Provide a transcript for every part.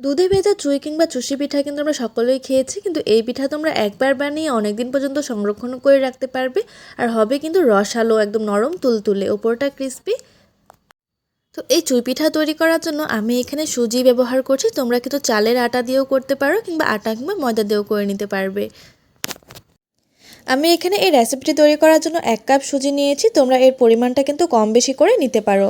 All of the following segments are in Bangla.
দুধে ভেজা চুই কিংবা চুষি পিঠা কিন্তু আমরা সকলেই খেয়েছি, কিন্তু এই পিঠা তোমরা একবার বানিয়ে অনেক দিন পর্যন্ত সংরক্ষণ করে রাখতে পারবে। আর হবে কিন্তু রসালো, একদম নরম তুলতুলে, ওপরটা ক্রিস্পি তো এই চুই পিঠা তৈরি করার জন্য আমি এখানে সুজি ব্যবহার করছি। তোমরা কিন্তু চালের আটা দিয়েও করতে পারো কিংবা আটা কিংবা ময়দা দিয়েও করে নিতে পারবে। আমি এখানে এই রেসিপিটি তৈরি করার জন্য এক কাপ সুজি নিয়েছি। তোমরা এর পরিমাণটা কিন্তু কম বেশি করে নিতে পারো।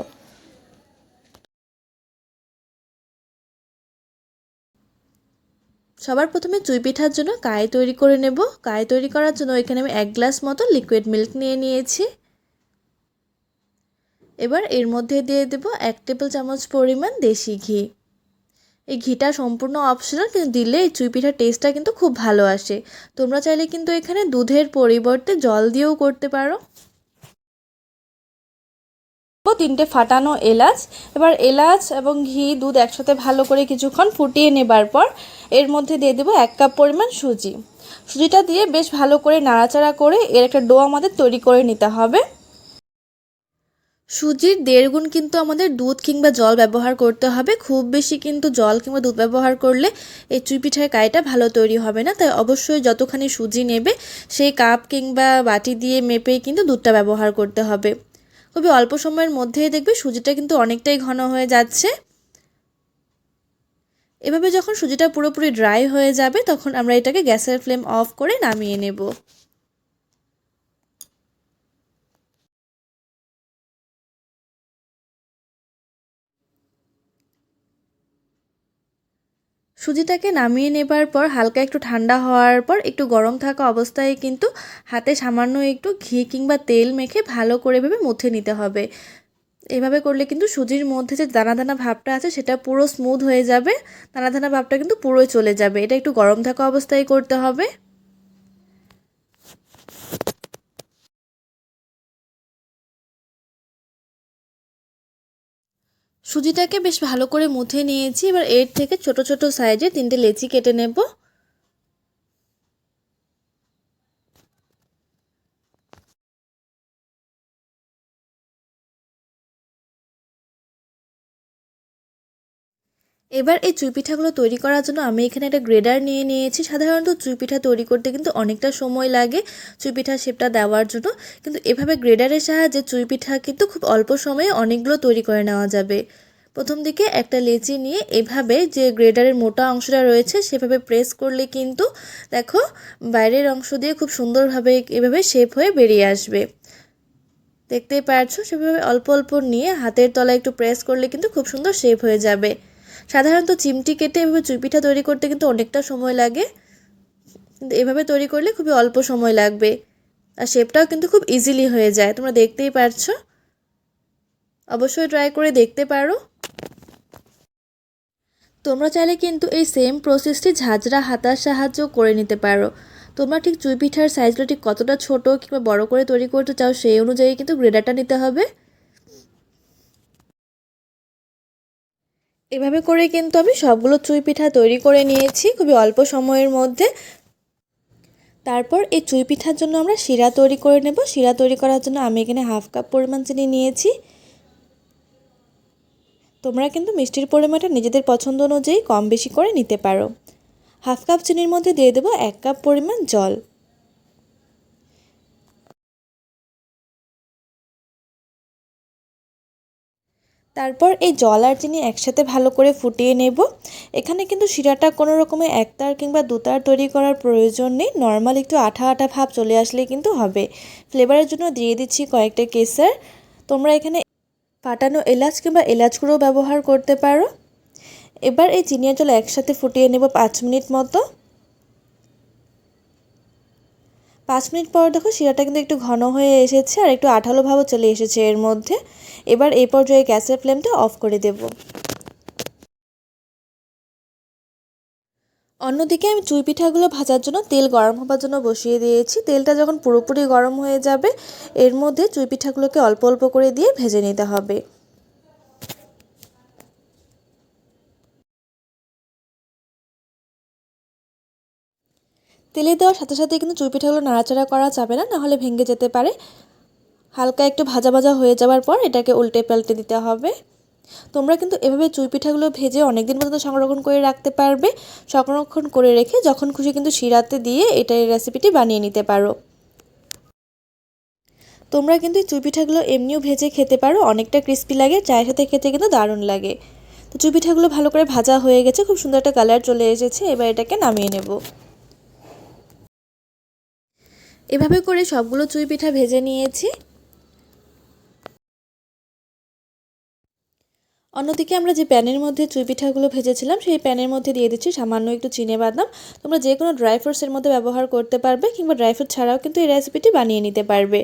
সবার প্রথমে চুই পিঠার জন্য কায়ে তৈরি করে নেব। কায় তৈরি করার জন্য এখানে আমি এক গ্লাস মতো লিকুইড মিল্ক নিয়ে নিয়েছি। এবার এর মধ্যে দিয়ে দেব এক টেবিল চামচ পরিমাণ দেশি ঘি। এই ঘিটা সম্পূর্ণ অপশনাল কিন্তু দিলে এই চুই পিঠার টেস্টটা কিন্তু খুব ভালো আসে। তোমরা চাইলে কিন্তু এখানে দুধের পরিবর্তে জল দিয়েও করতে পারো। তিনটে ফাটানো এলাচ। এবার এলাচ এবং ঘি দুধ একসাথে ভালো করে কিছুক্ষণ ফুটিয়ে নেবার পর এর মধ্যে দিয়ে দেবো এক কাপ পরিমাণ সুজি। সুজিটা দিয়ে বেশ ভালো করে নাড়াচাড়া করে এর একটা ডো আমাদের তৈরি করে নিতে হবে। সুজির দেড় গুণ কিন্তু আমাদের দুধ কিংবা জল ব্যবহার করতে হবে। খুব বেশি কিন্তু জল কিংবা দুধ ব্যবহার করলে এই চুই পিঠার কাইটা ভালো তৈরি হবে না। তাই অবশ্যই যতখানি সুজি নেবে, সেই কাপ কিংবা বাটি দিয়ে মেপেই কিন্তু দুধটা ব্যবহার করতে হবে। খুবই অল্প সময়ের মধ্যেই দেখবে সুজিটা কিন্তু অনেকটাই ঘন হয়ে যাচ্ছে। এভাবে যখন সুজিটা পুরোপুরি ড্রাই হয়ে যাবে, তখন আমরা এটাকে গ্যাসের ফ্লেম অফ করে নামিয়ে নেব। সুজিটাকে নামিয়ে নেবার পর হালকা একটু ঠান্ডা হওয়ার পর একটু গরম থাকা অবস্থায় কিন্তু হাতে সামান্য একটু ঘি কিংবা তেল মেখে ভালো করে ভেবে মুছে নিতে হবে। এভাবে করলে কিন্তু সুজির মধ্যে যে দানা দানা ভাবটা আছে সেটা পুরো স্মুথ হয়ে যাবে। দানা দানা ভাবটা কিন্তু পুরোই চলে যাবে। এটা একটু গরম থাকা অবস্থায় করতে হবে। সুজিটাকে বেশ ভালো করে মুথে নিয়েছি, এবার এর থেকে ছোট ছোট সাইজে তিনটে লেচি কেটে নেব। এবার এই চুই পিঠাগুলো তৈরি করার জন্য আমি এখানে একটা গ্রেডার নিয়ে নিয়েছি। সাধারণত চুই পিঠা তৈরি করতে কিন্তু অনেকটা সময় লাগে চুই পিঠার শেপটা দেওয়ার জন্য। কিন্তু এভাবে গ্রেডারের সাহায্যে চুই পিঠা কিন্তু খুব অল্প সময়ে অনেকগুলো তৈরি করে নেওয়া যাবে। প্রথম দিকে একটা লেচি নিয়ে এভাবে যে গ্রেডারের মোটা অংশটা রয়েছে সেভাবে প্রেস করলে কিন্তু দেখো বাইরের অংশ দিয়ে খুব সুন্দরভাবে এভাবে শেপ হয়ে বেরিয়ে আসবে। দেখতেই পারছ সেভাবে অল্প অল্প নিয়ে হাতের তলায় একটু প্রেস করলে কিন্তু খুব সুন্দর শেপ হয়ে যাবে। সাধারণত চিমটি কেটে এভাবে চুই পিঠা তৈরি করতে কিন্তু অনেকটা সময় লাগে। কিন্তু এভাবে তৈরি করলে খুবই অল্প সময় লাগবে। আর শেপটাও কিন্তু খুব ইজিলি হয়ে যায়। তোমরা দেখতেই পারছ। অবশ্যই ট্রাই করে দেখতে পারো। তোমরা চাইলে কিন্তু এই সেম প্রসেসটি ঝাঁঝরা হাতার সাহায্য করে নিতে পারো। তোমরা ঠিক চুই পিঠার সাইজগুলো ঠিক কতটা ছোট কিংবা বড় করে তৈরি করতে চাও সেই অনুযায়ী কিন্তু গ্রেডারটা নিতে হবে। এভাবে করে কিন্তু আমি সবগুলো চুই পিঠা তৈরি করে নিয়েছি খুবই অল্প সময়ের মধ্যে। তারপর এই চুই পিঠার জন্য আমরা শিরা তৈরি করে নেব। শিরা তৈরি করার জন্য আমি এখানে হাফ কাপ পরিমাণ চিনি নিয়েছি। তোমরা কিন্তু মিষ্টির পরিমাণটা নিজেদের পছন্দ অনুযায়ী কম বেশি করে নিতে পারো। হাফ কাপ চিনির মধ্যে দিয়ে দেবো এক কাপ পরিমাণ জল। তারপর এই জল আর চিনি একসাথে ভালো করে ফুটিয়ে নেব। এখানে কিন্তু শিরাটা কোনো রকমের একতার কিংবা দুতার তৈরি করার প্রয়োজন নেই। নর্মাল একটু আঠা আঠা ভাব চলে আসলে কিন্তু হবে। ফ্লেভারের জন্য দিয়ে দিচ্ছি কয়েকটা কেসার। তোমরা এখানে ফাটানো এলাচ কিংবা এলাচ গুঁড়ো ব্যবহার করতে পারো। এবার এই চিনিয়া জল একসাথে ফুটিয়ে নেব পাঁচ মিনিট মতো। পাঁচ মিনিট পর দেখো শিরাটা কিন্তু একটু ঘন হয়ে এসেছে আর একটু আঠালো ভাবও চলে এসেছে এর মধ্যে। এবার এই পর্যায়ে গ্যাসের ফ্লেমটা অফ করে দেব। অন্যদিকে আমি চুই পিঠাগুলো ভাজার জন্য তেল গরম হবার জন্য বসিয়ে দিয়েছি। তেলটা যখন পুরোপুরি গরম হয়ে যাবে, এর মধ্যে চুই পিঠাগুলোকে অল্প অল্প করে দিয়ে ভেজে নিতে হবে। তেলে দেওয়ার সাথে সাথে কিন্তু চুই পিঠাগুলো নাড়াচাড়া করা যাবে না, নাহলে ভেঙে যেতে পারে। হালকা একটু ভাজা ভাজা হয়ে যাওয়ার পর এটাকে উল্টে পাল্টে দিতে হবে। তোমরা কিন্তু এভাবে চুই পিঠাগুলো ভেজে অনেক দিন পর্যন্ত সংরক্ষণ করে রাখতে পারবে, সংরক্ষণ করে রেখে যখন খুশি কিন্তু শিরাতে দিয়ে এটা এই রেসিপিটি বানিয়ে নিতে পারো। তোমরা কিন্তু এই পিঠাগুলো এমনিও ভেজে খেতে পারো, অনেকটা ক্রিস্পি লাগে, চায়ের সাথে খেতে কিন্তু দারুণ লাগে। তো চুই পিঠাগুলো ভালো করে ভাজা হয়ে গেছে, খুব সুন্দর একটা কালার চলে এসেছে, এবার এটাকে নামিয়ে নেব। এভাবে করে সবগুলো চুই পিঠা ভেজে নিয়েছি। অন্যদিকে আমরা যে প্যানের মধ্যে চুই পিঠাগুলো ভেজেছিলাম, সেই প্যানের মধ্যে দিয়ে দিচ্ছি সামান্য একটু চিনে বাদাম। তোমরা যে কোনো ড্রাই ফ্রুটসের মধ্যে ব্যবহার করতে পারবে কিংবা ড্রাই ফ্রুট ছাড়াও কিন্তু এই রেসিপিটি বানিয়ে নিতে পারবে।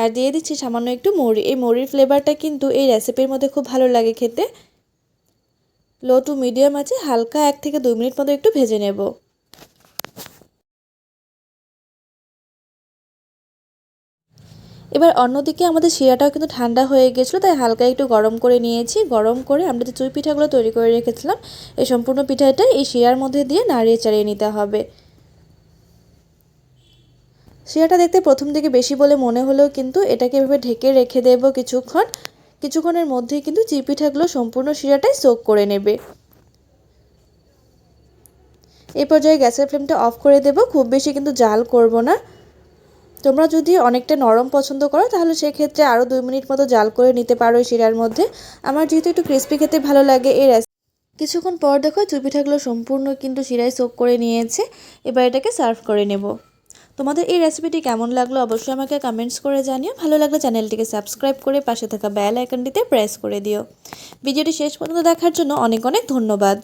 আর দিয়ে দিচ্ছি সামান্য একটু মৌরি এই মৌরির ফ্লেভারটা কিন্তু এই রেসিপির মধ্যে খুব ভালো লাগে খেতে। লো টু মিডিয়াম আছে, হালকা এক থেকে দুই মিনিট মতো একটু ভেজে নেব। এবার অন্যদিকে আমাদের শিরাটাও কিন্তু ঠান্ডা হয়ে গেছিল, তাই হালকা একটু গরম করে নিয়েছি। গরম করে আমরা যে চুই পিঠাগুলো তৈরি করে রেখেছিলাম, এই সম্পূর্ণ পিঠাটা এই শিরার মধ্যে দিয়ে নাড়িয়ে চাড়িয়ে নিতে হবে। শিরাটা দেখতে প্রথম দিকে বেশি বলে মনে হলেও কিন্তু এটাকে এভাবে ঢেকে রেখে দেবো কিছুক্ষণ। কিছুক্ষণের মধ্যেই কিন্তু চিপ পিঠাগুলো সম্পূর্ণ শিরাটাই সোক করে নেবে। এই পর্যায়ে গ্যাসের ফ্লেমটা অফ করে দেব, খুব বেশি কিন্তু জাল করব না। তোমরা যদি অনেকটা নরম পছন্দ করো, তাহলে সেক্ষেত্রে আরও দুই মিনিট মতো জাল করে নিতে পারো এই শিরার মধ্যে। আমার যেহেতু একটু ক্রিস্পি খেতে ভালো লাগে এই কিছুক্ষণ পর দেখো চুই পিঠাগুলো সম্পূর্ণ কিন্তু শিরায় সোক করে নিয়েছে। এবার এটাকে সার্ভ করে নেব। তোমাদের এই রেসিপিটি কেমন লাগল অবশ্যই আমাকে কমেন্টস করে জানিও। ভালো লাগলে চ্যানেলটিকে সাবস্ক্রাইব করে পাশে থাকা বেল আইকনটিতে প্রেস করে দিও। ভিডিওটি শেষ পর্যন্ত দেখার জন্য অনেক অনেক ধন্যবাদ।